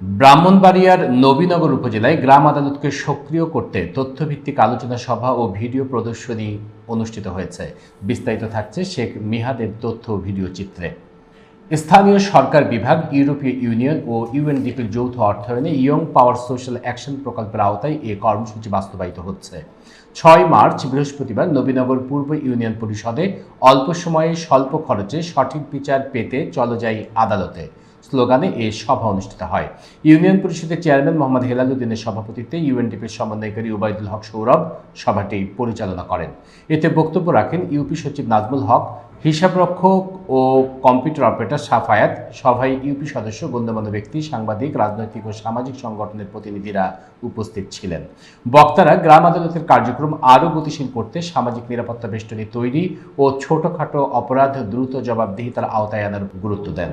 ব্রাহ্মণবাড়িয়ার নবীনগর উপজেলায় গ্রাম আদালতকে সক্রিয় করতে তথ্যভিত্তিক আলোচনা সভা ও ভিডিও প্রদর্শনী অনুষ্ঠিত হয়েছে। বিস্তারিত থাকছে শেখ মিহাদের তথ্য ও ভিডিও চিত্রে। স্থানীয় সরকার বিভাগ, ইউরোপীয় ইউনিয়ন ও ইউএনডিপির যৌথ অর্থায়নে ইয়ং পাওয়ার সোশ্যাল অ্যাকশন প্রকল্পের আওতায় এ কর্মসূচি বাস্তবায়িত হচ্ছে। ছয় মার্চ, বৃহস্পতিবার নবীনগর পূর্ব ইউনিয়ন পরিষদে অল্প সময়ে স্বল্প খরচে সঠিক বিচার পেতে চলো যায় আদালতে। স্লোগানে এ সভা অনুষ্ঠিত হয়। ইউনিয়ন পরিষদের চেয়ারম্যান মোহাম্মদ হেলাল উদ্দিনের সভাপতিত্বে ইউএনডিপির সমন্বয়কারী উবাইদুল হক সৌরভ সভাটি পরিচালনা করেন। এতে বক্তব্য রাখেন ইউপি সচিব নাজমুল হক হিসাবরক্ষক ও কম্পিউটার অপারেটর সাফায়াত, সভায় ইউপি সদস্য গণ্যমান্য ব্যক্তি, সাংবাদিক, রাজনৈতিক ও সামাজিক সংগঠনের প্রতিনিধিরা উপস্থিত ছিলেন। বক্তারা গ্রাম আদালতের কার্যক্রম আরও গতিশীল করতে সামাজিক নিরাপত্তা বেষ্টনী তৈরি ও ছোটখাটো অপরাধ দ্রুত জবাবদিহিতার আওতায় আনার গুরুত্ব দেন।